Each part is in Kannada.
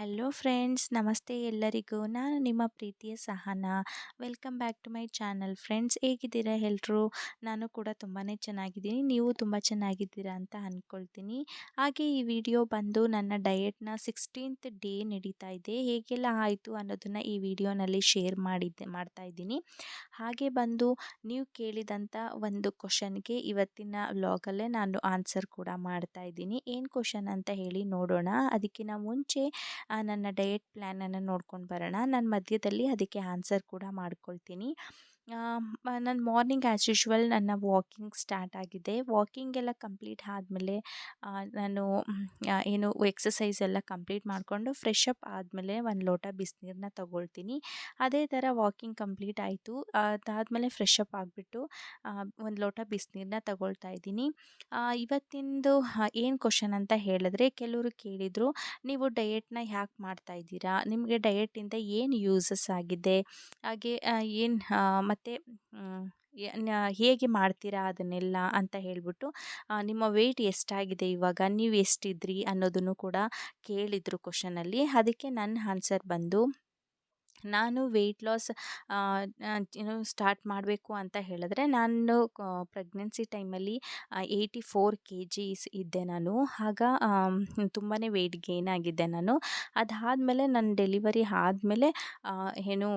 ಹಲೋ ಫ್ರೆಂಡ್ಸ್, ನಮಸ್ತೆ ಎಲ್ಲರಿಗೂ. ನಾನು ನಿಮ್ಮ ಪ್ರೀತಿಯ Sahana. Welcome back to my channel. Friends, ಹೇಗಿದ್ದೀರಾ ಎಲ್ಲರೂ ನಾನು ಕೂಡ ತುಂಬಾ ಚೆನ್ನಾಗಿದ್ದೀನಿ. ನೀವು ತುಂಬ ಚೆನ್ನಾಗಿದ್ದೀರಾ ಅಂತ ಅಂದ್ಕೊಳ್ತೀನಿ ಹಾಗೆ ಈ ವಿಡಿಯೋ ಬಂದು ನನ್ನ ಡಯೆಟ್ನ ಸಿಕ್ಸ್ಟೀನ್ತ್ ಡೇ ನಡೀತಾ ಇದೆ. ಹೇಗೆಲ್ಲ ಆಯಿತು ಅನ್ನೋದನ್ನು ಈ ವಿಡಿಯೋನಲ್ಲಿ ಶೇರ್ ಮಾಡಿದ್ದೆ, ಮಾಡ್ತಾ ಇದ್ದೀನಿ. ಹಾಗೆ ಬಂದು ನೀವು ಕೇಳಿದಂಥ ಒಂದು ಕ್ವಶನ್ಗೆ ಇವತ್ತಿನ ವ್ಲಾಗಲ್ಲೇ ನಾನು ಆನ್ಸರ್ ಕೂಡ ಮಾಡ್ತಾ ಇದ್ದೀನಿ. ಏನು ಕ್ವಶನ್ ಅಂತ ಹೇಳಿ ನೋಡೋಣ. ಅದಕ್ಕಿಂತ ಮುಂಚೆ ನನ್ನ ಡಯೆಟ್ ಪ್ಲ್ಯಾನನ್ನು ನೋಡ್ಕೊಂಡು ಬರೋಣ. ನಾನು ಮಧ್ಯದಲ್ಲಿ ಅದಕ್ಕೆ ಆನ್ಸರ್ ಕೂಡ ಮಾಡ್ಕೊಳ್ತೀನಿ. ನನ್ನ ಮಾರ್ನಿಂಗ್ ಆ್ಯಸ್ ಯೂಶ್ವಲ್ ನನ್ನ ವಾಕಿಂಗ್ ಸ್ಟಾರ್ಟ್ ಆಗಿದೆ. ವಾಕಿಂಗ್ ಎಲ್ಲ ಕಂಪ್ಲೀಟ್ ಆದಮೇಲೆ ನಾನು ಏನು ಎಕ್ಸಸೈಸ್ ಎಲ್ಲ ಕಂಪ್ಲೀಟ್ ಮಾಡಿಕೊಂಡು ಫ್ರೆಶ್ ಅಪ್ ಆದಮೇಲೆ ಒಂದು ಲೋಟ ಬಿಸಿನೀರನ್ನ ತಗೊಳ್ತೀನಿ. ಅದೇ ಥರ ವಾಕಿಂಗ್ ಕಂಪ್ಲೀಟ್ ಆಯಿತು. ಅದಾದಮೇಲೆ ಫ್ರೆಶ್ ಅಪ್ ಆಗಿಬಿಟ್ಟು ಒಂದು ಲೋಟ ಬಿಸಿನೀರನ್ನ ತಗೊಳ್ತಾ ಇದ್ದೀನಿ. ಇವತ್ತಿಂದು ಏನು ಕ್ವಶನ್ ಅಂತ ಹೇಳಿದ್ರೆ ಕೆಲವರು ಕೇಳಿದರು, ನೀವು ಡಯೆಟ್ನ ಯಾಕೆ ಮಾಡ್ತಾ ಇದ್ದೀರಾ? ನಿಮಗೆ ಡಯೆಟಿಂದ ಏನು ಯೂಸಸ್ ಆಗಿದೆ? ಹಾಗೆ ಏನು ಹೇಗೆ ಮಾಡ್ತೀರಾ ಅದನ್ನೆಲ್ಲ ಅಂತ ಹೇಳ್ಬಿಟ್ಟು ನಿಮ್ಮ ವೆಯ್ಟ್ ಎಷ್ಟಾಗಿದೆ ಇವಾಗ? ನೀವು ಎಷ್ಟಿದ್ರಿ ಅನ್ನೋದನ್ನು ಕೂಡ ಕೇಳಿದರು ಕ್ವಶನಲ್ಲಿ ಅದಕ್ಕೆ ನನ್ನ ಆನ್ಸರ್ ಬಂದು ನಾನು ವೆಯ್ಟ್ ಲಾಸ್ ಏನು ಸ್ಟಾರ್ಟ್ ಮಾಡಬೇಕು ಅಂತ ಹೇಳಿದ್ರೆ ನಾನು ಪ್ರೆಗ್ನೆನ್ಸಿ ಟೈಮಲ್ಲಿ ಏಯ್ಟಿ ಫೋರ್ ಕೆ ಜೀಸ್ ಇದ್ದೆ ನಾನು. ಆಗ ತುಂಬಾ ವೆಯ್ಟ್ ಗೇನ್ ಆಗಿದ್ದೆ ನಾನು. ಅದಾದಮೇಲೆ ನನ್ನ ಡೆಲಿವರಿ ಆದಮೇಲೆ ಏನು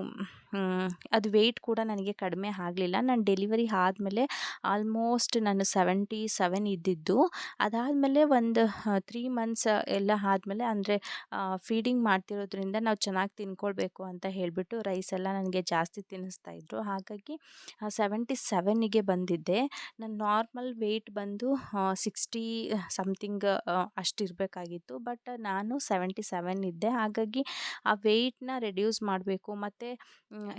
ಅದು ವೆಯ್ಟ್ ಕೂಡ ನನಗೆ ಕಡಿಮೆ ಆಗಲಿಲ್ಲ. ನಾನು ಡೆಲಿವರಿ ಆದಮೇಲೆ ಆಲ್ಮೋಸ್ಟ್ ನಾನು ಸೆವೆಂಟಿ ಸೆವೆನ್ ಇದ್ದಿದ್ದು. ಅದಾದಮೇಲೆ ಒಂದು ತ್ರೀ ಮಂತ್ಸ್ ಎಲ್ಲ ಆದಮೇಲೆ ಅಂದರೆ ಫೀಡಿಂಗ್ ಮಾಡ್ತಿರೋದ್ರಿಂದ ನಾವು ಚೆನ್ನಾಗಿ ತಿನ್ಕೊಳ್ಬೇಕು ಅಂತ ಹೇಳಿಬಿಟ್ಟು ರೈಸ್ ಎಲ್ಲ ನನಗೆ ಜಾಸ್ತಿ ತಿನ್ನಿಸ್ತಾ ಇದ್ರು. ಹಾಗಾಗಿ ಸೆವೆಂಟಿ ಸೆವೆನ್ನಿಗೆ ಬಂದಿದ್ದೆ. ನನ್ನ ನಾರ್ಮಲ್ ವೆಯ್ಟ್ ಬಂದು ಸಿಕ್ಸ್ಟಿ ಸಮ್ಥಿಂಗ್ ಅಷ್ಟಿರಬೇಕಾಗಿತ್ತು. ಬಟ್ ನಾನು ಸೆವೆಂಟಿ ಸೆವೆನ್ ಇದ್ದೆ ಹಾಗಾಗಿ, ಆ ವೆಯ್ಟ್ನ ರೆಡ್ಯೂಸ್ ಮಾಡಬೇಕು. ಮತ್ತು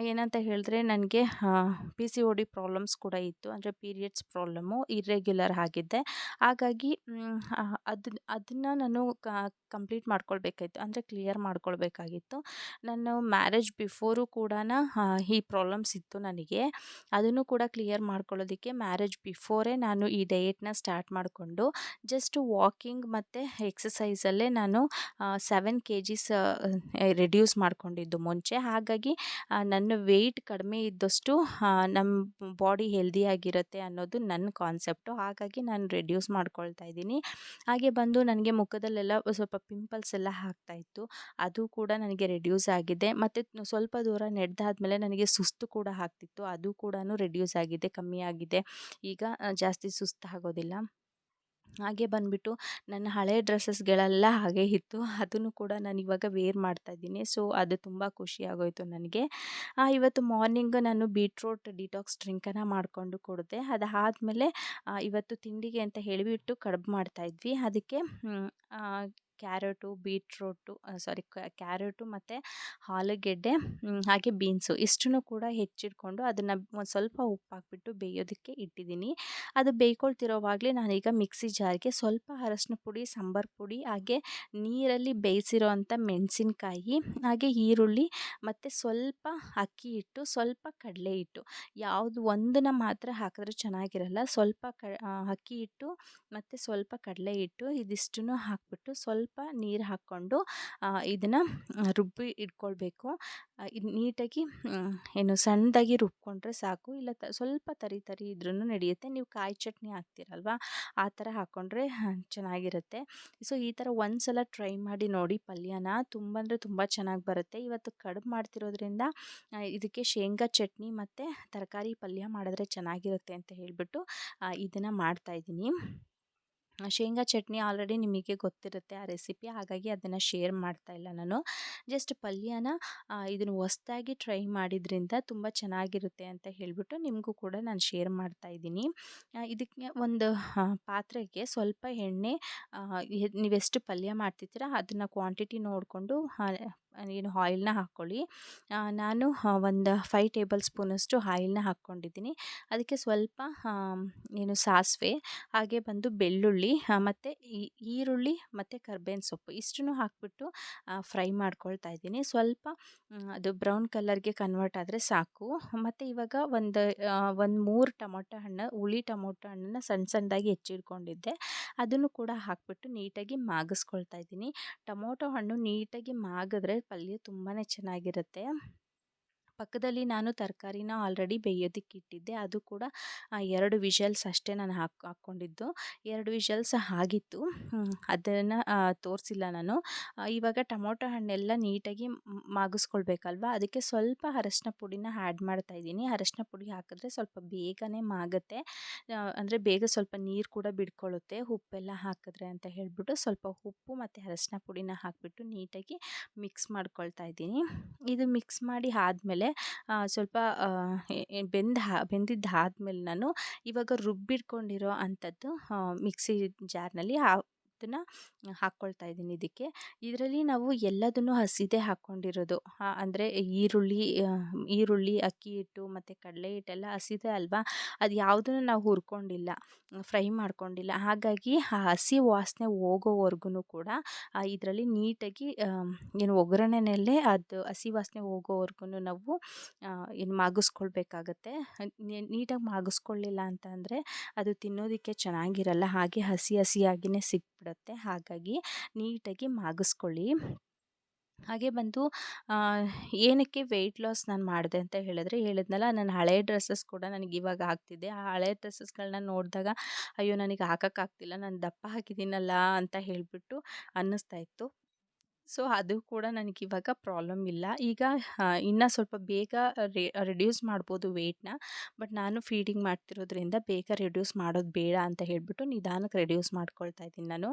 ಏನಂತ ಹೇಳಿದ್ರೆ ನನಗೆ P C O D problems ಕೂಡ ಇತ್ತು. ಅಂದರೆ ಪೀರಿಯಡ್ಸ್ ಪ್ರಾಬ್ಲಮ್ಮು ಇರ್ರೆಗ್ಯುಲರ್ ಆಗಿದ್ದೆ. ಹಾಗಾಗಿ ಅದನ್ನ ಅದನ್ನು ನಾನು ಕಂಪ್ಲೀಟ್ ಮಾಡ್ಕೊಳ್ಬೇಕಾಯ್ತು. ಅಂದರೆ ಕ್ಲಿಯರ್ ಮಾಡ್ಕೊಳ್ಬೇಕಾಗಿತ್ತು. ನಾನು ಮ್ಯಾರೇಜ್ ಬಿಫೋರು ಕೂಡ ಈ ಪ್ರಾಬ್ಲಮ್ಸ್ ಇತ್ತು ನನಗೆ. ಅದನ್ನು ಕೂಡ ಕ್ಲಿಯರ್ ಮಾಡ್ಕೊಳ್ಳೋದಕ್ಕೆ ಮ್ಯಾರೇಜ್ ಬಿಫೋರೇ ನಾನು ಈ ಡಯೆಟ್ನ ಸ್ಟಾರ್ಟ್ ಮಾಡಿಕೊಂಡು ಜಸ್ಟ್ ವಾಕಿಂಗ್ ಮತ್ತು ಎಕ್ಸಸೈಸಲ್ಲೇ ನಾನು ಸೆವೆನ್ ಕೆ ಜಿಸ್ ರೆಡ್ಯೂಸ್ ಮಾಡಿಕೊಂಡಿದ್ದು ಮುಂಚೆ. ಹಾಗಾಗಿ ನನ್ನ ವೆಯ್ಟ್ ಕಡಿಮೆ ಇದ್ದಷ್ಟು ನಮ್ಮ ಬಾಡಿ ಹೆಲ್ದಿಯಾಗಿರುತ್ತೆ ಅನ್ನೋದು ನನ್ನ ಕಾನ್ಸೆಪ್ಟು ಹಾಗಾಗಿ ನಾನು ರೆಡ್ಯೂಸ್ ಮಾಡ್ಕೊಳ್ತಾ ಇದ್ದೀನಿ. ಹಾಗೆ ಬಂದು ನನಗೆ ಮುಖದಲ್ಲೆಲ್ಲ ಸ್ವಲ್ಪ ಪಿಂಪಲ್ಸ್ ಎಲ್ಲ ಆಗ್ತಾಯಿತ್ತು ಅದು ಕೂಡ ನನಗೆ ರೆಡ್ಯೂಸ್ ಆಗಿದೆ. ಮತ್ತು ಸ್ವಲ್ಪ ದೂರ ನಡೆದಾದ್ಮೇಲೆ ನನಗೆ ಸುಸ್ತು ಕೂಡ ಆಗ್ತಿತ್ತು. ಅದು ಕೂಡ ರೆಡ್ಯೂಸ್ ಆಗಿದೆ, ಕಮ್ಮಿ ಆಗಿದೆ. ಈಗ ಜಾಸ್ತಿ ಸುಸ್ತು ಆಗೋದಿಲ್ಲ ಹಾಗೆ ಬಂದುಬಿಟ್ಟು ನನ್ನ ಹಳೆ ಡ್ರೆಸ್ಸಸ್ಗಳೆಲ್ಲ ಹಾಗೆ ಇತ್ತು. ಅದನ್ನು ಕೂಡ ನಾನು ಇವಾಗ ವೇರ್ ಮಾಡ್ತಾ ಇದ್ದೀನಿ. ಸೊ, ಅದು ತುಂಬ ಖುಷಿ ಆಗೋಯಿತು ನನಗೆ. ಇವತ್ತು ಮಾರ್ನಿಂಗ್ ನಾನು ಬೀಟ್ರೋಟ್ ಡಿಟಾಕ್ಸ್ ಡ್ರಿಂಕನ್ನು ಮಾಡಿಕೊಂಡು ಕುಡಿದೆ. ಅದಾದಮೇಲೆ ಇವತ್ತು ತಿಂಡಿಗೆ ಅಂತ ಹೇಳಿಬಿಟ್ಟು ಕಡುಬು ಮಾಡ್ತಾಯಿದ್ವಿ ಅದಕ್ಕೆ ಕ್ಯಾರೆಟು, ಬೀಟ್ರೋಟು ಸಾರಿ ಕ್ಯಾರೆಟು ಮತ್ತು ಆಲೂಗೆಡ್ಡೆ ಹಾಗೆ ಬೀನ್ಸು ಇಷ್ಟನ್ನು ಕೂಡ ಹೆಚ್ಚಿಟ್ಕೊಂಡು ಅದನ್ನು ಒಂದು ಸ್ವಲ್ಪ ಉಪ್ಪು ಹಾಕ್ಬಿಟ್ಟು ಬೇಯೋದಕ್ಕೆ ಇಟ್ಟಿದ್ದೀನಿ. ಅದು ಬೇಯ್ಕೊಳ್ತಿರೋವಾಗಲೇ ನಾನೀಗ ಮಿಕ್ಸಿ ಜಾರ್ಗೆ ಸ್ವಲ್ಪ ಅರಶಿನ ಪುಡಿ, ಸಾಂಬಾರು ಪುಡಿ, ಹಾಗೆ ನೀರಲ್ಲಿ ಬೇಯಿಸಿರೋ ಅಂಥ ಮೆಣಸಿನ್ಕಾಯಿ, ಹಾಗೆ ಈರುಳ್ಳಿ ಮತ್ತು ಸ್ವಲ್ಪ ಅಕ್ಕಿ ಹಿಟ್ಟು, ಸ್ವಲ್ಪ ಕಡಲೆ ಹಿಟ್ಟು. ಯಾವುದು ಒಂದನ್ನು ಮಾತ್ರ ಹಾಕಿದ್ರೆ ಚೆನ್ನಾಗಿರಲ್ಲ. ಸ್ವಲ್ಪ ಕ ಅಕ್ಕಿ ಹಿಟ್ಟು ಮತ್ತು ಸ್ವಲ್ಪ ಕಡಲೆ ಹಿಟ್ಟು ಇದಿಷ್ಟನ್ನು ಹಾಕ್ಬಿಟ್ಟು ಸ್ವಲ್ಪ ನೀರು ಹಾಕ್ಕೊಂಡು ಇದನ್ನು ರುಬ್ಬಿ ಇಟ್ಕೊಳ್ಬೇಕು. ಇದು ನೀಟಾಗಿ ಏನು ಸಣ್ಣದಾಗಿ ರುಬ್ಕೊಂಡ್ರೆ ಸಾಕು. ಇಲ್ಲ ತ, ಸ್ವಲ್ಪ ತರಿ ತರಿ ಇದ್ರೂ ನಡೆಯುತ್ತೆ. ನೀವು ಕಾಯಿ ಚಟ್ನಿ ಹಾಕ್ತೀರಲ್ವ, ಆ ಥರ ಹಾಕ್ಕೊಂಡ್ರೆ ಚೆನ್ನಾಗಿರುತ್ತೆ. ಸೊ, ಈ ಥರ ಒಂದು ಸಲ ಟ್ರೈ ಮಾಡಿ ನೋಡಿ ಪಲ್ಯನ. ತುಂಬ ಅಂದರೆ ತುಂಬ ಚೆನ್ನಾಗಿ ಬರುತ್ತೆ. ಇವತ್ತು ಕಡುಬು ಮಾಡ್ತಿರೋದ್ರಿಂದ ಇದಕ್ಕೆ ಶೇಂಗಾ ಚಟ್ನಿ ಮತ್ತು ತರಕಾರಿ ಪಲ್ಯ ಮಾಡಿದ್ರೆ ಚೆನ್ನಾಗಿರುತ್ತೆ ಅಂತ ಹೇಳಿಬಿಟ್ಟು ಇದನ್ನು ಮಾಡ್ತಾಯಿದ್ದೀನಿ ಶೇಂಗಾ ಚಟ್ನಿ ಆಲ್ರೆಡಿ ನಿಮಗೆ ಗೊತ್ತಿರುತ್ತೆ ಆ ರೆಸಿಪಿ, ಹಾಗಾಗಿ ಅದನ್ನು ಶೇರ್ ಮಾಡ್ತಾ ಇಲ್ಲ ನಾನು. ಜಸ್ಟ್ ಪಲ್ಯನ ಇದನ್ನು ಹೊಸ್ದಾಗಿ ಟ್ರೈ ಮಾಡಿದ್ರಿಂದ ತುಂಬ ಚೆನ್ನಾಗಿರುತ್ತೆ ಅಂತ ಹೇಳಿಬಿಟ್ಟು ನಿಮಗೂ ಕೂಡ ನಾನು ಶೇರ್ ಮಾಡ್ತಾ ಇದ್ದೀನಿ. ಇದಕ್ಕೆ ಒಂದು ಪಾತ್ರೆಗೆ ಸ್ವಲ್ಪ ಎಣ್ಣೆ ನೀವೆಷ್ಟು ಪಲ್ಯ ಮಾಡ್ತಿರ್ತೀರ ಅದನ್ನು ಕ್ವಾಂಟಿಟಿ ನೋಡಿಕೊಂಡು ಏನು ಆಯಿಲ್ನ ಹಾಕ್ಕೊಳ್ಳಿ. ನಾನು ಒಂದು ಫೈವ್ ಟೇಬಲ್ ಸ್ಪೂನಷ್ಟು ಆಯಿಲ್ನ ಹಾಕ್ಕೊಂಡಿದ್ದೀನಿ. ಅದಕ್ಕೆ ಸ್ವಲ್ಪ ಏನು ಸಾಸಿವೆ, ಹಾಗೆ ಬಂದು ಬೆಳ್ಳುಳ್ಳಿ ಮತ್ತು ಈರುಳ್ಳಿ ಮತ್ತು ಕರ್ಬೇವಿನ ಸೊಪ್ಪು ಇಷ್ಟನ್ನು ಹಾಕಿಬಿಟ್ಟು ಫ್ರೈ ಮಾಡ್ಕೊಳ್ತಾ ಇದ್ದೀನಿ. ಸ್ವಲ್ಪ ಅದು ಬ್ರೌನ್ ಕಲರ್ಗೆ ಕನ್ವರ್ಟ್ ಆದರೆ ಸಾಕು. ಮತ್ತು ಇವಾಗ ಒಂದು ಒಂದು ಮೂರು ಟೊಮೊಟೊ ಹಣ್ಣು, ಹುಳಿ ಟೊಮೊಟೊ ಹಣ್ಣನ್ನು ಸಣ್ಣ ಸಣ್ಣದಾಗಿ ಹೆಚ್ಚಿಟ್ಕೊಂಡಿದ್ದೆ ಅದನ್ನು ಕೂಡ ಹಾಕಿಬಿಟ್ಟು ನೀಟಾಗಿ ಮಾಗಿಸ್ಕೊಳ್ತಾ ಇದ್ದೀನಿ. ಟೊಮೊಟೊ ಹಣ್ಣು ನೀಟಾಗಿ ಮಾಗಿದ್ರೆ ಪಲ್ಯ ತುಂಬಾ ಚೆನ್ನಾಗಿರುತ್ತೆ. ಪಕ್ಕದಲ್ಲಿ ನಾನು ತರಕಾರಿನ ಆಲ್ರೆಡಿ ಬೇಯೋದಕ್ಕೆ ಇಟ್ಟಿದ್ದೆ. ಅದು ಕೂಡ ಎರಡು ವಿಷಲ್ಸ್ ಅಷ್ಟೇ ನಾನು ಹಾಕಿ, ಹಾಕ್ಕೊಂಡಿದ್ದು. ಎರಡು ವಿಷಲ್ಸ್ ಆಗಿತ್ತು. ಅದನ್ನು ತೋರಿಸಿಲ್ಲ ನಾನು. ಇವಾಗ ಟೊಮೊಟೊ ಹಣ್ಣೆಲ್ಲ ನೀಟಾಗಿ ಮಾಗಿಸ್ಕೊಳ್ಬೇಕಲ್ವ? ಅದಕ್ಕೆ ಸ್ವಲ್ಪ ಅರಶಿನ ಪುಡಿನ ಆ್ಯಡ್ ಮಾಡ್ತಾ ಇದ್ದೀನಿ. ಅರಶಿನ ಪುಡಿ ಹಾಕಿದ್ರೆ ಸ್ವಲ್ಪ ಬೇಗನೆ ಮಾಗುತ್ತೆ. ಅಂದರೆ ಬೇಗ ಸ್ವಲ್ಪ ನೀರು ಕೂಡ ಬಿಡ್ಕೊಳ್ಳುತ್ತೆ. ಉಪ್ಪೆಲ್ಲ ಹಾಕಿದ್ರೆ ಅಂತ ಹೇಳಿಬಿಟ್ಟು ಸ್ವಲ್ಪ ಉಪ್ಪು ಮತ್ತು ಅರಶಿನ ಪುಡಿನ ಹಾಕಿಬಿಟ್ಟು ನೀಟಾಗಿ ಮಿಕ್ಸ್ ಮಾಡ್ಕೊಳ್ತಾ ಇದ್ದೀನಿ. ಇದು ಮಿಕ್ಸ್ ಮಾಡಿ ಆದಮೇಲೆ ಸ್ವಲ್ಪ ಬೆಂದ ಬೆಂದಿದ್ದು ಆದ್ಮೇಲೆ ನಾನು ಇವಾಗ ರುಬ್ಬಿಟ್ಕೊಂಡಿರೋ ಅಂಥದ್ದು ಮಿಕ್ಸಿ ಜಾರ್ನಲ್ಲಿ ಅದನ್ನು ಹಾಕ್ಕೊಳ್ತಾ ಇದ್ದೀನಿ ಇದಕ್ಕೆ. ಇದರಲ್ಲಿ ನಾವು ಎಲ್ಲದನ್ನು ಹಸಿದೇ ಹಾಕ್ಕೊಂಡಿರೋದು. ಅಂದರೆ ಈರುಳ್ಳಿ ಈರುಳ್ಳಿ, ಅಕ್ಕಿ ಹಿಟ್ಟು ಮತ್ತು ಕಡಲೆ ಹಿಟ್ಟೆಲ್ಲ ಹಸಿದೆ ಅಲ್ವಾ? ಅದು ಯಾವುದನ್ನು ನಾವು ಹುರ್ಕೊಂಡಿಲ್ಲ, ಫ್ರೈ ಮಾಡ್ಕೊಂಡಿಲ್ಲ. ಹಾಗಾಗಿ ಆ ಹಸಿ ವಾಸನೆ ಹೋಗೋವರ್ಗು ಕೂಡ ಇದರಲ್ಲಿ ನೀಟಾಗಿ ಏನು ಒಗ್ಗರಣೆಯಲ್ಲೇ ಅದು ಹಸಿ ವಾಸನೆ ಹೋಗೋವರ್ಗು ನಾವು ಏನು ಮಾಗಿಸ್ಕೊಳ್ಬೇಕಾಗತ್ತೆ. ನೀಟಾಗಿ ಮಾಗಿಸ್ಕೊಳ್ಳಿಲ್ಲ ಅಂತ ಅಂದರೆ ಅದು ತಿನ್ನೋದಕ್ಕೆ ಚೆನ್ನಾಗಿರಲ್ಲ. ಹಾಗೆ ಹಸಿ ಹಸಿಯಾಗಿಯೇ ಸಿಕ್ಬಿಡುತ್ತೆ ಹಾಗಾಗಿ ನೀಟಾಗಿ ಮಾಗಿಸ್ಕೊಳ್ಳಿ. ಹಾಗೆ ಬಂದು ಏನಕ್ಕೆ ವೆಯ್ಟ್ ಲಾಸ್ ನಾನು ಮಾಡಿದೆ ಅಂತ ಹೇಳಿದ್ರೆ, ಹೇಳಿದ್ನಲ್ಲ ನನ್ನ ಹಳೆಯ ಡ್ರೆಸ್ಸಸ್ ಕೂಡ ನನಗೆ ಇವಾಗ ಆಗ್ತಿದೆ. ಆ ಹಳೆ ಡ್ರೆಸ್ಸಸ್ಗಳನ್ನ ನೋಡಿದಾಗ, ಅಯ್ಯೋ, ನನಗೆ ಹಾಕೋಕ್ಕಾಗ್ತಿಲ್ಲ ನಾನು ದಪ್ಪ ಹಾಕಿದ್ದೀನಲ್ಲ ಅಂತ ಹೇಳಿಬಿಟ್ಟು ಅನ್ನಿಸ್ತಾ ಇತ್ತು. ಸೊ, ಅದು ಕೂಡ ನನಗಿವಾಗ ಪ್ರಾಬ್ಲಮ್ ಇಲ್ಲ. ಈಗ ಇನ್ನೂ ಸ್ವಲ್ಪ ಬೇಗ ರೆಡ್ಯೂಸ್ ಮಾಡ್ಬೋದು ವೆಯ್ಟ್ನ ಬಟ್ ನಾನು ಫೀಡಿಂಗ್ ಮಾಡ್ತಿರೋದ್ರಿಂದ ಬೇಗ ರೆಡ್ಯೂಸ್ ಮಾಡೋದು ಬೇಡ ಅಂತ ಹೇಳಿಬಿಟ್ಟು ನಿಧಾನಕ್ಕೆ ರೆಡ್ಯೂಸ್ ಮಾಡ್ಕೊಳ್ತಾ ಇದ್ದೀನಿ ನಾನು.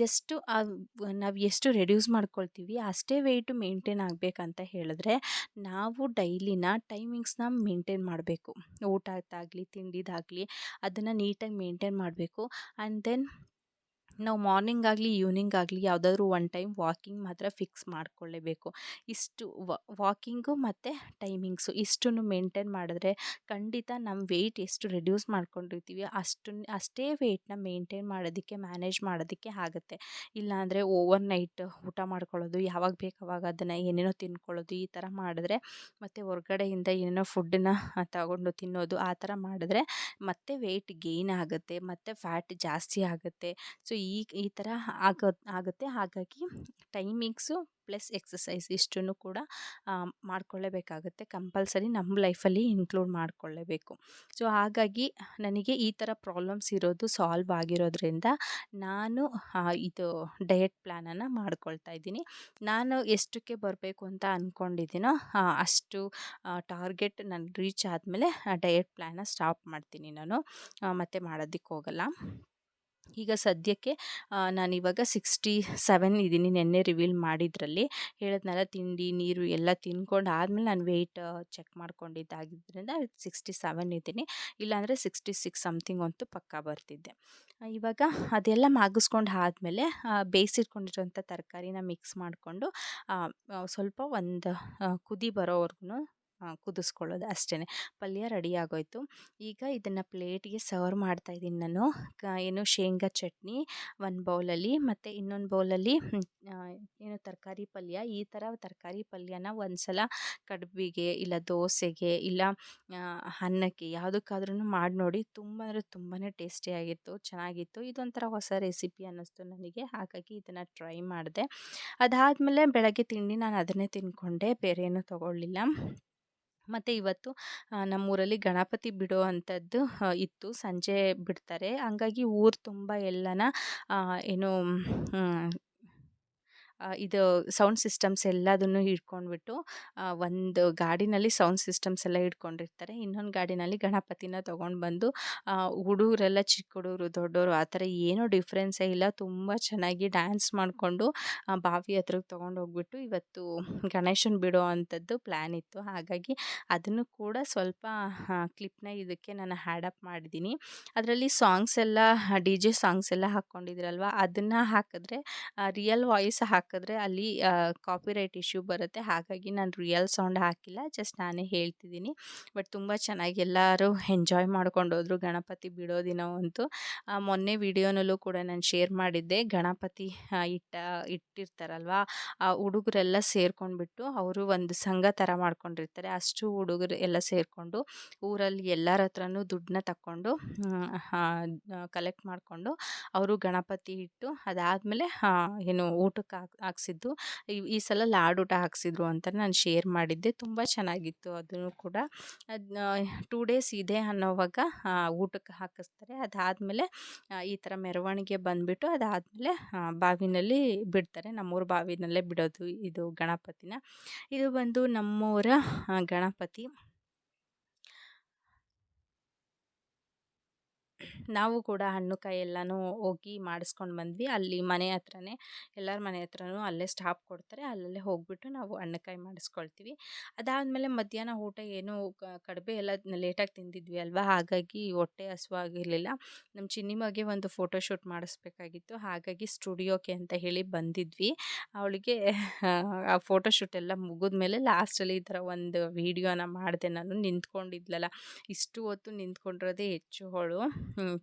ಜಸ್ಟು ನಾವು ಎಷ್ಟು ರೆಡ್ಯೂಸ್ ಮಾಡ್ಕೊಳ್ತೀವಿ ಅಷ್ಟೇ ವೆಯ್ಟು ಮೇಂಟೈನ್ ಆಗಬೇಕಂತ ಹೇಳಿದ್ರೆ ನಾವು ಡೈಲಿನ ಟೈಮಿಂಗ್ಸ್ನ ಮೇಂಟೈನ್ ಮಾಡಬೇಕು. ಊಟದ್ದಾಗಲಿ, ತಿಂಡಿದಾಗಲಿ, ಅದನ್ನು ನೀಟಾಗಿ ಮೇಂಟೈನ್ ಮಾಡಬೇಕು. ಆ್ಯಂಡ್ ದೆನ್ ನಾವು ಮಾರ್ನಿಂಗ್ ಆಗಲಿ, ಈವ್ನಿಂಗ್ ಆಗಲಿ ಯಾವುದಾದ್ರೂ ಒನ್ ಟೈಮ್ ವಾಕಿಂಗ್ ಮಾತ್ರ ಫಿಕ್ಸ್ ಮಾಡಿಕೊಳ್ಳೇಬೇಕು. ಇಷ್ಟು ವಾಕಿಂಗು ಮತ್ತು ಟೈಮಿಂಗ್ಸು ಇಷ್ಟನ್ನು ಮೇಂಟೈನ್ ಮಾಡಿದ್ರೆ ಖಂಡಿತ ನಮ್ಮ ವೆಯ್ಟ್ ಎಷ್ಟು ರೆಡ್ಯೂಸ್ ಮಾಡ್ಕೊಂಡಿರ್ತೀವಿ ಅಷ್ಟು ಅಷ್ಟೇ ವೆಯ್ಟ್ನ ಮೇಂಟೈನ್ ಮಾಡೋದಕ್ಕೆ, ಮ್ಯಾನೇಜ್ ಮಾಡೋದಕ್ಕೆ ಆಗುತ್ತೆ. ಇಲ್ಲಾಂದರೆ ಓವರ್ ನೈಟ್ ಊಟ ಮಾಡ್ಕೊಳ್ಳೋದು, ಯಾವಾಗ ಬೇಕು ಅವಾಗ ಅದನ್ನು ಏನೇನೋ ತಿನ್ಕೊಳ್ಳೋದು, ಈ ಥರ ಮಾಡಿದ್ರೆ ಮತ್ತು ಹೊರ್ಗಡೆಯಿಂದ ಏನೇನೋ ಫುಡ್ಡನ್ನ ತಗೊಂಡು ತಿನ್ನೋದು, ಆ ಥರ ಮಾಡಿದ್ರೆ ಮತ್ತೆ ವೆಯ್ಟ್ ಗೇಯ್ನ್ ಆಗುತ್ತೆ, ಮತ್ತು ಫ್ಯಾಟ್ ಜಾಸ್ತಿ ಆಗುತ್ತೆ. ಸೊ ಈ ಈ ಥರ ಆಗೋ, ಆಗುತ್ತೆ. ಹಾಗಾಗಿ ಟೈಮಿಂಗ್ಸು ಪ್ಲಸ್ ಎಕ್ಸಸೈಸ್ ಇಷ್ಟನ್ನು ಕೂಡ ಮಾಡ್ಕೊಳ್ಳೇಬೇಕಾಗುತ್ತೆ. ಕಂಪಲ್ಸರಿ ನಮ್ಮ ಲೈಫಲ್ಲಿ ಇನ್ಕ್ಲೂಡ್ ಮಾಡಿಕೊಳ್ಳೇಬೇಕು. ಸೊ, ಹಾಗಾಗಿ ನನಗೆ ಈ ಥರ ಪ್ರಾಬ್ಲಮ್ಸ್ ಇರೋದು ಸಾಲ್ವ್ ಆಗಿರೋದ್ರಿಂದ ನಾನು ಇದು ಡಯಟ್ ಪ್ಲ್ಯಾನನ್ನು ಮಾಡ್ಕೊಳ್ತಾ ಇದ್ದೀನಿ. ನಾನು ಎಷ್ಟಕ್ಕೆ ಬರಬೇಕು ಅಂತ ಅಂದ್ಕೊಂಡಿದ್ದೀನೋ ಅಷ್ಟು ಟಾರ್ಗೆಟ್ ನಾನು ರೀಚ್ ಆದಮೇಲೆ ಡಯಟ್ ಪ್ಲ್ಯಾನ ಸ್ಟಾಪ್ ಮಾಡ್ತೀನಿ ನಾನು. ಮತ್ತೆ ಮಾಡೋದಕ್ಕೆ ಹೋಗಲ್ಲ ಈಗ ಸದ್ಯಕ್ಕೆ ನಾನಿವಾಗ ಸಿಕ್ಸ್ಟಿ ಸೆವೆನ್ ಇದ್ದೀನಿ ನೆನ್ನೆ ರಿವೀಲ್ ಮಾಡಿದ್ರಲ್ಲಿ. ಹೇಳಿದ್ನಲ್ಲ ತಿಂಡಿ, ನೀರು ಎಲ್ಲ ತಿನ್ಕೊಂಡು ಆದಮೇಲೆ ನಾನು ವೆಯ್ಟ್ ಚೆಕ್ ಮಾಡ್ಕೊಂಡಿದ್ದಾಗಿದ್ದರಿಂದ ಸಿಕ್ಸ್ಟಿ ಸೆವೆನ್ ಇದ್ದೀನಿ. ಇಲ್ಲಾಂದರೆ ಸಿಕ್ಸ್ಟಿ ಸಿಕ್ಸ್ ಸಮಥಿಂಗ್ ಅಂತೂ ಪಕ್ಕಾ ಬರ್ತಿದ್ದೆ. ಇವಾಗ ಅದೆಲ್ಲ ಮಾಗಿಸ್ಕೊಂಡು ಆದಮೇಲೆ ಬೇಯಿಸಿಟ್ಕೊಂಡಿರೋಂಥ ತರಕಾರಿನ ಮಿಕ್ಸ್ ಮಾಡಿಕೊಂಡು ಸ್ವಲ್ಪ ಒಂದು ಕುದಿ ಬರೋವರೆಗೂ ಕುದಿಸ್ಕೊಳ್ಳೋದು ಅಷ್ಟೇ ಪಲ್ಯ ರೆಡಿ ಆಗೋಯಿತು. ಈಗ ಇದನ್ನು ಪ್ಲೇಟಿಗೆ ಸರ್ವ್ ಮಾಡ್ತಾಯಿದ್ದೀನಿ ನಾನು. ಏನು ಶೇಂಗಾ ಚಟ್ನಿ, ಒಂದು ಬೌಲಲ್ಲಿ ಮತ್ತು ಇನ್ನೊಂದು ಬೌಲಲ್ಲಿ ಏನು ತರಕಾರಿ ಪಲ್ಯ. ಈ ಥರ ತರಕಾರಿ ಪಲ್ಯನ ಒಂದು ಸಲ ಕಡುಬಿಗೆ ಇಲ್ಲ ದೋಸೆಗೆ ಇಲ್ಲ ಅನ್ನಕ್ಕೆ ಯಾವುದಕ್ಕಾದ್ರೂ ಮಾಡಿ ನೋಡಿ. ತುಂಬ ಅಂದರೆ ತುಂಬಾ ಟೇಸ್ಟಿಯಾಗಿತ್ತು ಚೆನ್ನಾಗಿತ್ತು. ಇದೊಂಥರ ಹೊಸ ರೆಸಿಪಿ ಅನ್ನಿಸ್ತು ನನಗೆ. ಹಾಗಾಗಿ ಇದನ್ನು ಟ್ರೈ ಮಾಡಿದೆ. ಅದಾದಮೇಲೆ ಬೆಳಗ್ಗೆ ತಿಂಡಿ ನಾನು ಅದನ್ನೇ ತಿಂದ್ಕೊಂಡೆ ಬೇರೆ ಏನೂ ತೊಗೊಳ್ಳಿಲ್ಲ. ಮತ್ತು ಇವತ್ತು ನಮ್ಮೂರಲ್ಲಿ ಗಣಪತಿ ಬಿಡೋ ಅಂಥದ್ದು ಇತ್ತು. ಸಂಜೆ ಬಿಡ್ತಾರೆ. ಹಂಗಾಗಿ ಊರು ತುಂಬ ಎಲ್ಲನ ಏನು ಇದು ಸೌಂಡ್ ಸಿಸ್ಟಮ್ಸ್ ಎಲ್ಲದನ್ನು ಹಿಡ್ಕೊಂಡ್ಬಿಟ್ಟು ಒಂದು ಗಾಡಿನಲ್ಲಿ ಸೌಂಡ್ ಸಿಸ್ಟಮ್ಸ್ ಎಲ್ಲ ಹಿಡ್ಕೊಂಡಿರ್ತಾರೆ. ಇನ್ನೊಂದು ಗಾಡಿನಲ್ಲಿ ಗಣಪತಿನ ತೊಗೊಂಡು ಬಂದು ಹುಡುಗರೆಲ್ಲ, ಚಿಕ್ಕ ಹುಡುಗರು ದೊಡ್ಡವರು ಆ ಥರ ಏನೂ ಡಿಫ್ರೆನ್ಸೇ ಇಲ್ಲ. ತುಂಬ ಚೆನ್ನಾಗಿ ಡ್ಯಾನ್ಸ್ ಮಾಡಿಕೊಂಡು ಬಾವಿ ಹತ್ರಕ್ಕೆ ತೊಗೊಂಡೋಗ್ಬಿಟ್ಟು ಇವತ್ತು ಗಣೇಶನ ಬಿಡೋ ಅಂಥದ್ದು ಪ್ಲ್ಯಾನ್ ಇತ್ತು. ಹಾಗಾಗಿ ಅದನ್ನು ಕೂಡ ಸ್ವಲ್ಪ ಕ್ಲಿಪ್ನ ಇದಕ್ಕೆ ನಾನು ಹ್ಯಾಡಪ್ ಮಾಡಿದ್ದೀನಿ. ಅದರಲ್ಲಿ ಸಾಂಗ್ಸ್ ಎಲ್ಲ ಡಿ ಜೆ ಸಾಂಗ್ಸ್ ಎಲ್ಲ ಹಾಕ್ಕೊಂಡಿದ್ರಲ್ವ? ಅದನ್ನು ಹಾಕಿದ್ರೆ ರಿಯಲ್ ವಾಯ್ಸ್ ಹಾಕ್ ಹಾಕಿದ್ರೆ ಅಲ್ಲಿ ಕಾಪಿರೈಟ್ ಇಶ್ಯೂ ಬರುತ್ತೆ. ಹಾಗಾಗಿ ನಾನು ರಿಯಲ್ ಸೌಂಡ್ ಹಾಕಿಲ್ಲ ಜಸ್ಟ್ ನಾನೇ ಹೇಳ್ತಿದ್ದೀನಿ. ಬಟ್ ತುಂಬ ಚೆನ್ನಾಗಿ ಎಲ್ಲರೂ ಎಂಜಾಯ್ ಮಾಡ್ಕೊಂಡು ಗಣಪತಿ ಬಿಡೋ ದಿನವಂತೂ ಮೊನ್ನೆ ವಿಡಿಯೋನಲ್ಲೂ ಕೂಡ ನಾನು ಶೇರ್ ಮಾಡಿದ್ದೆ. ಗಣಪತಿ ಇಟ್ಟ, ಇಟ್ಟಿರ್ತಾರಲ್ವ, ಆ, ಹುಡುಗರೆಲ್ಲ ಸೇರ್ಕೊಂಡ್ಬಿಟ್ಟು ಅವರು ಒಂದು ಸಂಘ ಥರ ಮಾಡ್ಕೊಂಡಿರ್ತಾರೆ. ಅಷ್ಟು ಹುಡುಗರು ಎಲ್ಲ ಸೇರಿಕೊಂಡು ಊರಲ್ಲಿ ಎಲ್ಲರ ಹತ್ರನೂ ದುಡ್ಡನ್ನ ತಕ್ಕೊಂಡು ಕಲೆಕ್ಟ್ ಮಾಡಿಕೊಂಡು, ಅವರು ಗಣಪತಿ ಇಟ್ಟು ಅದಾದಮೇಲೆ ಏನು ಊಟಕ್ಕೆ ಹಾಕ್ ಹಾಕ್ಸಿದ್ದು. ಈ ಸಲ ಊಟ ಹಾಕ್ಸಿದ್ರು ಅಂತ ನಾನು ಶೇರ್ ಮಾಡಿದ್ದೆ. ತುಂಬ ಚೆನ್ನಾಗಿತ್ತು ಅದನ್ನು ಕೂಡ. ಅದು ಟೂ ಡೇಸ್ ಇದೆ ಅನ್ನೋವಾಗ ಊಟಕ್ಕೆ ಹಾಕಿಸ್ತಾರೆ. ಅದಾದಮೇಲೆ ಈ ಥರ ಮೆರವಣಿಗೆ ಬಂದುಬಿಟ್ಟು ಅದಾದಮೇಲೆ ಬಾವಿನಲ್ಲಿ ಬಿಡ್ತಾರೆ. ನಮ್ಮೂರ ಬಾವಿನಲ್ಲೇ ಬಿಡೋದು ಇದು ಗಣಪತಿನ. ಇದು ಬಂದು ನಮ್ಮೂರ ಗಣಪತಿ. ನಾವು ಕೂಡ ಹಣ್ಣು ಕಾಯಿ ಎಲ್ಲನೂ ಹೋಗಿ ಮಾಡಿಸ್ಕೊಂಡು ಬಂದ್ವಿ. ಅಲ್ಲಿ ಮನೆ ಹತ್ರನೇ, ಎಲ್ಲರ ಮನೆ ಹತ್ರನೂ ಅಲ್ಲೇ ಸ್ಟಾಪ್ ಕೊಡ್ತಾರೆ. ಅಲ್ಲಲ್ಲೇ ಹೋಗಿಬಿಟ್ಟು ನಾವು ಹಣ್ಣು ಕಾಯಿ ಮಾಡಿಸ್ಕೊಳ್ತೀವಿ. ಅದಾದಮೇಲೆ ಮಧ್ಯಾಹ್ನ ಊಟ ಏನು ಕಡಿಮೆ ಎಲ್ಲ ಲೇಟಾಗಿ ತಿಂದಿದ್ವಿ ಅಲ್ವಾ? ಹಾಗಾಗಿ ಹೊಟ್ಟೆ ಹಸುವಾಗಿರಲಿಲ್ಲ ನಮ್ಮ ಚಿನ್ನಿಮಗೆ ಒಂದು ಫೋಟೋ ಶೂಟ್ ಮಾಡಿಸ್ಬೇಕಾಗಿತ್ತು. ಹಾಗಾಗಿ ಸ್ಟುಡಿಯೋಕ್ಕೆ ಅಂತ ಹೇಳಿ ಬಂದಿದ್ವಿ. ಅವಳಿಗೆ ಆ ಫೋಟೋ ಶೂಟ್ ಎಲ್ಲ ಮುಗಿದ್ಮೇಲೆ ಲಾಸ್ಟಲ್ಲಿ ಈ ಥರ ಒಂದು ವೀಡಿಯೋನ ಮಾಡಿದೆ ನಾನು. ನಿಂತ್ಕೊಂಡಿದ್ಲಲ್ಲ, ಇಷ್ಟು ಹೊತ್ತು ನಿಂತ್ಕೊಂಡಿರೋದೇ ಹೆಚ್ಚು ಅವಳು.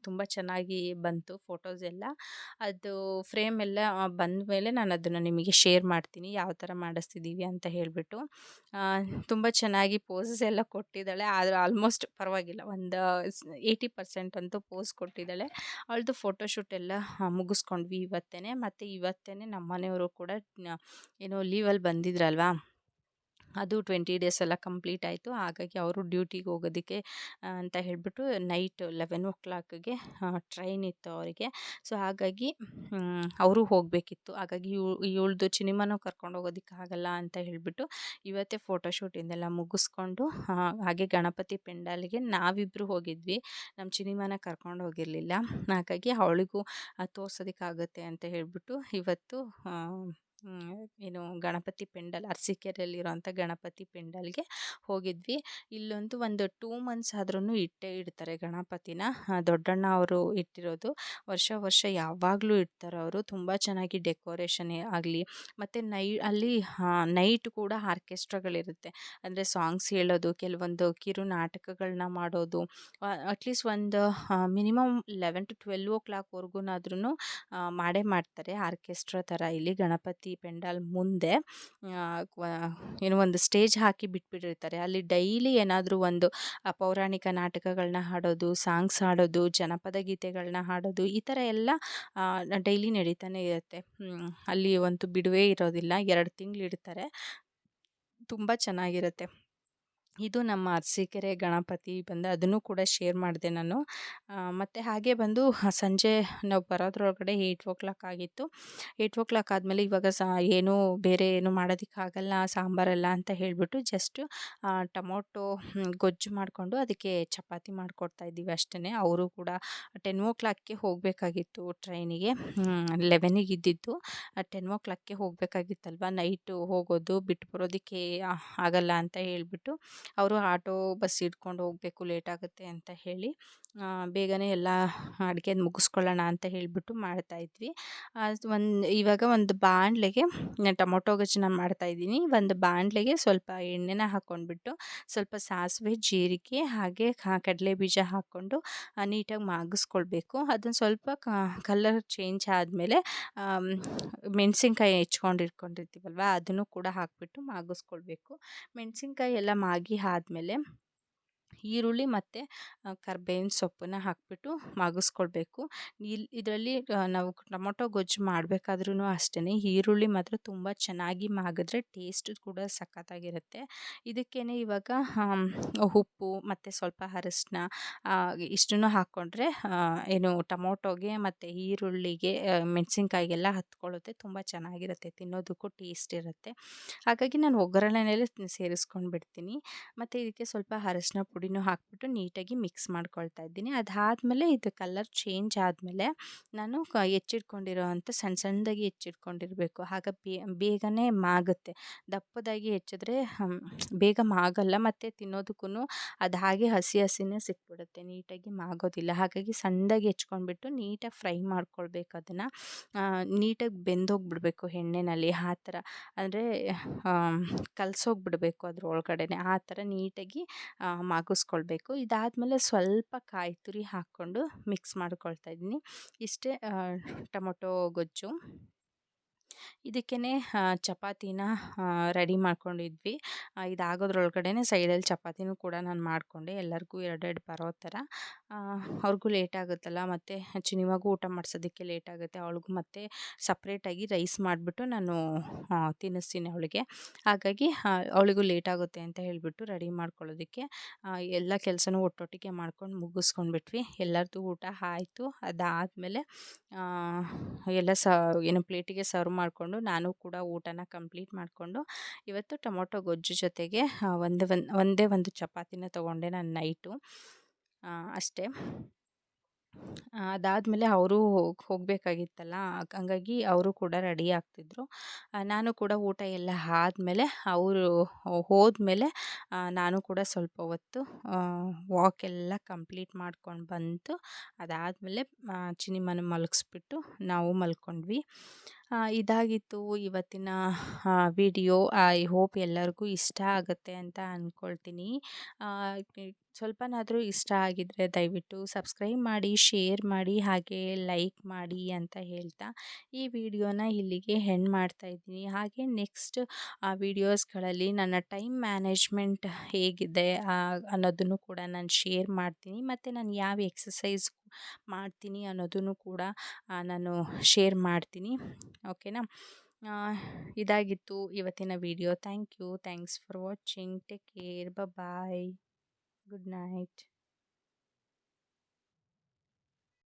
ತುಂಬ ಚೆನ್ನಾಗಿ ಬಂತು ಫೋಟೋಸ್ ಎಲ್ಲ. ಅದು ಫ್ರೇಮ್ ಎಲ್ಲ ಬಂದ ಮೇಲೆ ನಾನು ಅದನ್ನು ನಿಮಗೆ ಶೇರ್ ಮಾಡ್ತೀನಿ, ಯಾವ ಥರ ಮಾಡಿಸ್ತಿದ್ದೀವಿ ಅಂತ ಹೇಳಿಬಿಟ್ಟು. ತುಂಬ ಚೆನ್ನಾಗಿ ಪೋಸಸ್ ಎಲ್ಲ ಕೊಟ್ಟಿದ್ದಾಳೆ. ಆದರೆ ಆಲ್ಮೋಸ್ಟ್ ಪರವಾಗಿಲ್ಲ, ಒಂದು ಏಯ್ಟಿ ಪರ್ಸೆಂಟ್ ಅಂತೂ ಪೋಸ್ ಕೊಟ್ಟಿದ್ದಾಳೆ. ಅವಳದು ಫೋಟೋಶೂಟ್ ಎಲ್ಲ ಮುಗಿಸ್ಕೊಂಡ್ವಿ ಇವತ್ತೇ ಮತ್ತು ಇವತ್ತೇ ನಮ್ಮ ಮನೆಯವರು ಕೂಡ ಏನೋ ಲೀವಲ್ಲಿ ಬಂದಿದ್ರಲ್ವಾ? ಅದು ಟ್ವೆಂಟಿ ಡೇಸ್ ಎಲ್ಲ ಕಂಪ್ಲೀಟ್ ಆಯಿತು. ಹಾಗಾಗಿ ಅವರು ಡ್ಯೂಟಿಗೆ ಹೋಗೋದಕ್ಕೆ ಅಂತ ಹೇಳಿಬಿಟ್ಟು ನೈಟ್ ಲೆವೆನ್ ಓ ಕ್ಲಾಕ್ಗೆ ಟ್ರೈನ್ ಇತ್ತು ಅವರಿಗೆ. ಸೊ, ಹಾಗಾಗಿ ಅವರು ಹೋಗಬೇಕಿತ್ತು. ಹಾಗಾಗಿ ಇವ್ ಇವಳ್ದು ಚಿನಿಮನೂ ಕರ್ಕೊಂಡು ಹೋಗೋದಕ್ಕೆ ಆಗಲ್ಲ ಅಂತ ಹೇಳಿಬಿಟ್ಟು ಇವತ್ತೇ ಫೋಟೋಶೂಟಿಂದೆಲ್ಲ ಮುಗಿಸ್ಕೊಂಡು ಹಾಗೆ ಗಣಪತಿ ಪೆಂಡಾಲಿಗೆ ನಾವಿಬ್ಬರು ಹೋಗಿದ್ವಿ. ನಮ್ಮ ಚಿನಿಮನ ಕರ್ಕೊಂಡು ಹೋಗಿರಲಿಲ್ಲ. ಹಾಗಾಗಿ ಅವಳಿಗೂ ತೋರ್ಸೋದಕ್ಕಾಗುತ್ತೆ ಅಂತ ಹೇಳಿಬಿಟ್ಟು ಇವತ್ತು ಏನು ಗಣಪತಿ ಪೆಂಡಲ್ ಅರಸೀಕೆರೆಯಲ್ಲಿರೋಂಥ ಗಣಪತಿ ಪೆಂಡಲ್ಗೆ ಹೋಗಿದ್ವಿ. ಇಲ್ಲೊಂದು ಒಂದು ಟೂ ಮಂತ್ಸ್ ಆದ್ರೂ ಇಟ್ಟೇ ಇಡ್ತಾರೆ ಗಣಪತಿನ. ದೊಡ್ಡಣ್ಣ ಅವರು ಇಟ್ಟಿರೋದು. ವರ್ಷ ವರ್ಷ ಯಾವಾಗಲೂ ಇಡ್ತಾರೆ ಅವರು. ತುಂಬ ಚೆನ್ನಾಗಿ ಡೆಕೋರೇಷನ್ ಆಗಲಿ, ಮತ್ತು ನೈ, ಅಲ್ಲಿ ನೈಟ್ ಕೂಡ ಆರ್ಕೆಸ್ಟ್ರಾಗಳಿರುತ್ತೆ. ಅಂದರೆ ಸಾಂಗ್ಸ್ ಹೇಳೋದು, ಕೆಲವೊಂದು ಕಿರು ನಾಟಕಗಳನ್ನ ಮಾಡೋದು ಅಟ್ಲೀಸ್ಟ್ ಒಂದು ಮಿನಿಮಮ್ ಲೆವೆನ್ ಟು ಟ್ವೆಲ್ವ್ ಓ ಕ್ಲಾಕ್ವರೆಗೂನಾದ್ರೂ ಮಾಡೇ ಮಾಡ್ತಾರೆ ಆರ್ಕೆಸ್ಟ್ರಾ ಥರ. ಇಲ್ಲಿ ಗಣಪತಿ ಪೆಂಡಾಲ್ ಮುಂದೆ ಏನು ಒಂದು ಸ್ಟೇಜ್ ಹಾಕಿ ಬಿಟ್ಬಿಟ್ಟಿರ್ತಾರೆ. ಅಲ್ಲಿ ಡೈಲಿ ಏನಾದರೂ ಒಂದು ಪೌರಾಣಿಕ ನಾಟಕಗಳನ್ನ ಹಾಡೋದು, ಸಾಂಗ್ಸ್ ಹಾಡೋದು, ಜನಪದ ಗೀತೆಗಳನ್ನ ಹಾಡೋದು, ಈ ಥರ ಎಲ್ಲ ಡೈಲಿ ನಡೀತಾನೆ ಇರುತ್ತೆ. ಅಲ್ಲಿ ಒಂದು ಬಿಡುವೇ ಇರೋದಿಲ್ಲ. ಎರಡು ತಿಂಗಳು ಇಡ್ತಾರೆ. ತುಂಬ ಚೆನ್ನಾಗಿರುತ್ತೆ. ಇದು ನಮ್ಮ ಅರಸೀಕೆರೆ ಗಣಪತಿ ಬಂದು ಅದನ್ನು ಕೂಡ ಶೇರ್ ಮಾಡಿದೆ ನಾನು. ಮತ್ತು ಹಾಗೆ ಬಂದು ಸಂಜೆ ನಾವು ಬರೋದ್ರೊಳಗಡೆ ಏಯ್ಟ್ ಓ ಕ್ಲಾಕ್ ಆಗಿತ್ತು. ಏಯ್ಟ್ ಓ ಕ್ಲಾಕ್ ಆದಮೇಲೆ ಇವಾಗ ಸಹ ಏನೂ ಬೇರೆ ಏನು ಮಾಡೋದಕ್ಕಾಗಲ್ಲ ಸಾಂಬಾರಲ್ಲ ಅಂತ ಹೇಳಿಬಿಟ್ಟು ಜಸ್ಟ್ ಟೊಮೊಟೊ ಗೊಜ್ಜು ಮಾಡಿಕೊಂಡು ಅದಕ್ಕೆ ಚಪಾತಿ ಮಾಡಿಕೊಡ್ತಾ ಇದ್ದೀವಿ ಅಷ್ಟೇ ಅವರು ಕೂಡ ಟೆನ್ ಓ ಕ್ಲಾಕ್ಗೆ ಹೋಗಬೇಕಾಗಿತ್ತು ಟ್ರೈನಿಗೆ ಲೆವೆನಿಗೆ ಇದ್ದಿದ್ದು. ಟೆನ್ ಓ ಕ್ಲಾಕ್ಗೆ ಹೋಗಬೇಕಾಗಿತ್ತಲ್ವ? ನೈಟು ಹೋಗೋದು, ಬಿಟ್ಟು ಬರೋದಕ್ಕೆ ಆಗಲ್ಲ ಅಂತ ಹೇಳಿಬಿಟ್ಟು ಅವರು ಆಟೋ ಬಸ್ ಹಿಡ್ಕೊಂಡು ಹೋಗಬೇಕು ಲೇಟ್ ಆಗುತ್ತೆ ಅಂತ ಹೇಳಿ ಬೇಗನೆ ಎಲ್ಲ ಅಡುಗೆ ಮುಗಿಸ್ಕೊಳ್ಳೋಣ ಅಂತ ಹೇಳಿಬಿಟ್ಟು ಮಾಡ್ತಾಯಿದ್ವಿ ಒಂದು ಇವಾಗ ಒಂದು ಬಾಣಲೆಗೆ ಟೊಮೊಟೊ ಗೊಜ್ಜನ್ನ ಮಾಡ್ತಾಯಿದ್ದೀನಿ ಒಂದು ಬಾಣಲೆಗೆ ಸ್ವಲ್ಪ ಎಣ್ಣೆನ ಹಾಕ್ಕೊಂಡ್ಬಿಟ್ಟು ಸ್ವಲ್ಪ ಸಾಸಿವೆ, ಜೀರಿಗೆ ಹಾಗೆ ಕಡಲೆ ಬೀಜ ಹಾಕ್ಕೊಂಡು ನೀಟಾಗಿ ಮಾಗಿಸ್ಕೊಳ್ಬೇಕು. ಅದನ್ನು ಸ್ವಲ್ಪ ಕಲರ್ ಚೇಂಜ್ ಆದಮೇಲೆ ಮೆಣಸಿನ್ಕಾಯಿ ಹೆಚ್ಕೊಂಡು ಇಟ್ಕೊಂಡಿರ್ತೀವಲ್ವ ಅದನ್ನು ಕೂಡ ಹಾಕಿಬಿಟ್ಟು ಮಾಗಿಸ್ಕೊಳ್ಬೇಕು. ಮೆಣಸಿನ್ಕಾಯಿ ಎಲ್ಲ ಮಾಗಿ ಆದಮೇಲೆ ಈರುಳ್ಳಿ ಮತ್ತು ಕರ್ಬೇವಿನ ಸೊಪ್ಪನ್ನ ಹಾಕಿಬಿಟ್ಟು ಮಾಗಿಸ್ಕೊಳ್ಬೇಕು. ಇಲ್ಲಿ ಇದರಲ್ಲಿ ನಾವು ಟೊಮೊಟೊ ಗೊಜ್ಜು ಮಾಡಬೇಕಾದ್ರೂ ಅಷ್ಟೇ ಈರುಳ್ಳಿ ಮಾತ್ರ ತುಂಬ ಚೆನ್ನಾಗಿ ಮಾಗಿದ್ರೆ ಟೇಸ್ಟ್ ಕೂಡ ಸಖತ್ತಾಗಿರುತ್ತೆ. ಇದಕ್ಕೇ ಇವಾಗ ಉಪ್ಪು ಮತ್ತು ಸ್ವಲ್ಪ ಅರಶಿನ ಇಷ್ಟನ್ನು ಹಾಕ್ಕೊಂಡ್ರೆ ಏನು ಟೊಮೊಟೊಗೆ ಮತ್ತು ಈರುಳ್ಳಿಗೆ ಮೆಣಸಿನ್ಕಾಯಿಗೆಲ್ಲ ಹತ್ಕೊಳ್ಳುತ್ತೆ. ತುಂಬ ಚೆನ್ನಾಗಿರುತ್ತೆ. ತಿನ್ನೋದಕ್ಕೂ ಟೇಸ್ಟ್ ಇರುತ್ತೆ. ಹಾಗಾಗಿ ನಾನು ಒಗ್ಗರಣೆಯಲ್ಲಿ ಸೇರಿಸ್ಕೊಂಡು ಬಿಡ್ತೀನಿ ಮತ್ತು ಇದಕ್ಕೆ ಸ್ವಲ್ಪ ಅರಶಿನ ಪುಡಿ ಪುಡಿನೂ ಹಾಕ್ಬಿಟ್ಟು ನೀಟಾಗಿ ಮಿಕ್ಸ್ ಮಾಡ್ಕೊಳ್ತಾ ಇದ್ದೀನಿ. ಅದಾದಮೇಲೆ ಇದು ಕಲರ್ ಚೇಂಜ್ ಆದಮೇಲೆ ನಾನು ಹೆಚ್ಚಿಟ್ಕೊಂಡಿರೋ ಅಂಥ ಸಣ್ಣ ಸಣ್ಣದಾಗಿ ಹೆಚ್ಚಿಟ್ಕೊಂಡಿರಬೇಕು. ಆಗ ಬೇಗನೆ ಮಾಗುತ್ತೆ. ದಪ್ಪದಾಗಿ ಹೆಚ್ಚಿದ್ರೆ ಬೇಗ ಮಾಗಲ್ಲ. ಮತ್ತು ತಿನ್ನೋದಕ್ಕೂ ಅದು ಹಾಗೆ ಹಸಿ ಹಸಿನೇ ಸಿಕ್ಬಿಡುತ್ತೆ. ನೀಟಾಗಿ ಮಾಗೋದಿಲ್ಲ. ಹಾಗಾಗಿ ಸಣ್ಣದಾಗಿ ಹೆಚ್ಕೊಂಡ್ಬಿಟ್ಟು ನೀಟಾಗಿ ಫ್ರೈ ಮಾಡ್ಕೊಳ್ಬೇಕು ಅದನ್ನು. ನೀಟಾಗಿ ಬೆಂದೋಗ್ಬಿಡ್ಬೇಕು ಎಣ್ಣೆನಲ್ಲಿ. ಆ ಥರ. ಅಂದರೆ ಕಲಸೋಗ್ಬಿಡ್ಬೇಕು ಅದ್ರ ಒಳಗಡೆನೆ ಆ ಥರ ನೀಟಾಗಿ ಮಾಗಿಸ್ಕೊಳ್ಬೇಕು ಇದಾದಮೇಲೆ ಸ್ವಲ್ಪ ಕಾಯಿ ತುರಿ ಹಾಕ್ಕೊಂಡು ಮಿಕ್ಸ್ ಮಾಡ್ಕೊಳ್ತಾ ಇದ್ದೀನಿ. ಇಷ್ಟೇ ಟೊಮೊಟೊ ಗೊಜ್ಜು. ಇದಕ್ಕೇ ಚಪಾತಿನ ರೆಡಿ ಮಾಡ್ಕೊಂಡಿದ್ವಿ. ಇದಾಗೋದ್ರೊಳಗಡೆ ಸೈಡಲ್ಲಿ ಚಪಾತಿನೂ ಕೂಡ ನಾನು ಮಾಡಿಕೊಂಡೆ. ಎಲ್ಲರಿಗೂ ಎರಡೆರಡು ಬರೋ ಥರ. ಅವ್ರಿಗೂ ಲೇಟ್ ಆಗುತ್ತಲ್ಲ, ಮತ್ತು ಚಿನಿವಾಗೂ ಊಟ ಮಾಡಿಸೋದಕ್ಕೆ ಲೇಟ್ ಆಗುತ್ತೆ. ಅವಳಿಗೂ ಮತ್ತೆ ಸಪ್ರೇಟಾಗಿ ರೈಸ್ ಮಾಡಿಬಿಟ್ಟು ನಾನು ತಿನ್ನಿಸ್ತೀನಿ ಅವಳಿಗೆ. ಹಾಗಾಗಿ ಅವಳಿಗೂ ಲೇಟ್ ಆಗುತ್ತೆ ಅಂತ ಹೇಳಿಬಿಟ್ಟು ರೆಡಿ ಮಾಡ್ಕೊಳ್ಳೋದಕ್ಕೆ ಎಲ್ಲ ಕೆಲಸನೂ ಒಟ್ಟೊಟ್ಟಿಗೆ ಮಾಡ್ಕೊಂಡು ಮುಗಿಸ್ಕೊಂಡ್ಬಿಟ್ವಿ. ಎಲ್ಲರದ್ದು ಊಟ ಆಯಿತು. ಅದಾದಮೇಲೆ ಎಲ್ಲ ಸ, ಏನು ಪ್ಲೇಟಿಗೆ ಸರ್ವ್ ಮಾಡಿಕೊಂಡು ನಾನು ಕೂಡ ಊಟನ ಕಂಪ್ಲೀಟ್ ಮಾಡಿಕೊಂಡು ಇವತ್ತು ಟೊಮೊಟೊ ಗೊಜ್ಜು ಜೊತೆಗೆ ಒಂದೇ ಒಂದು ಒಂದೇ ಒಂದು ಚಪಾತಿನ ತೊಗೊಂಡೆ ನಾನು ನೈಟು. ಅಷ್ಟೇ. ಅದಾದಮೇಲೆ ಅವರು ಹೋಗಬೇಕಾಗಿತ್ತಲ್ಲ ಹಂಗಾಗಿ ಅವರು ಕೂಡ ರೆಡಿ ಆಗ್ತಿದ್ರು. ನಾನು ಕೂಡ ಊಟ ಎಲ್ಲ ಆದಮೇಲೆ ಅವರು ಹೋದ್ಮೇಲೆ ನಾನು ಕೂಡ ಸ್ವಲ್ಪ ಹೊತ್ತು ವಾಕ್ ಎಲ್ಲ ಕಂಪ್ಲೀಟ್ ಮಾಡ್ಕೊಂಡು ಬಂತು. ಅದಾದಮೇಲೆ ಚಿನಿಮನ ಮಲಗಿಸ್ಬಿಟ್ಟು ನಾವು ಮಲ್ಕೊಂಡ್ವಿ. ಇದಾಗಿತ್ತು ಇವತ್ತಿನ ವಿಡಿಯೋ ಐ ಹೋಪ್ ಎಲ್ಲರಿಗೂ ಇಷ್ಟ ಆಗುತ್ತೆ ಅಂತ ಅಂದ್ಕೊಳ್ತೀನಿ ಸ್ವಲ್ಪನಾದರೂ ಇಷ್ಟ ಆಗಿದ್ದರೆ ದಯವಿಟ್ಟು ಸಬ್ಸ್ಕ್ರೈಬ್ ಮಾಡಿ, ಶೇರ್ ಮಾಡಿ, ಹಾಗೆ ಲೈಕ್ ಮಾಡಿ ಅಂತ ಹೇಳ್ತಾ ಈ ವಿಡಿಯೋನ ಇಲ್ಲಿಗೆ ಹೆಣ್ಣು ಮಾಡ್ತಾ ಇದ್ದೀನಿ. ಹಾಗೆ ನೆಕ್ಸ್ಟ್, ಆ, ವಿಡಿಯೋಸ್ಗಳಲ್ಲಿ ನನ್ನ ಟೈಮ್ ಮ್ಯಾನೇಜ್ಮೆಂಟ್ ಹೇಗಿದೆ ಅನ್ನೋದನ್ನು ಕೂಡ ನಾನು ಶೇರ್ ಮಾಡ್ತೀನಿ. ಮತ್ತು ನಾನು ಯಾವ ಎಕ್ಸಸೈಸ್ ಮಾಡ್ತೀನಿ ಅನ್ನೋದನ್ನು ಕೂಡ ನಾನು ಶೇರ್ ಮಾಡ್ತೀನಿ. ಓಕೆನಾ? ಇದಾಗಿತ್ತು ಇವತ್ತಿನ video. Thank you. Thanks for watching. Take care. Bye good night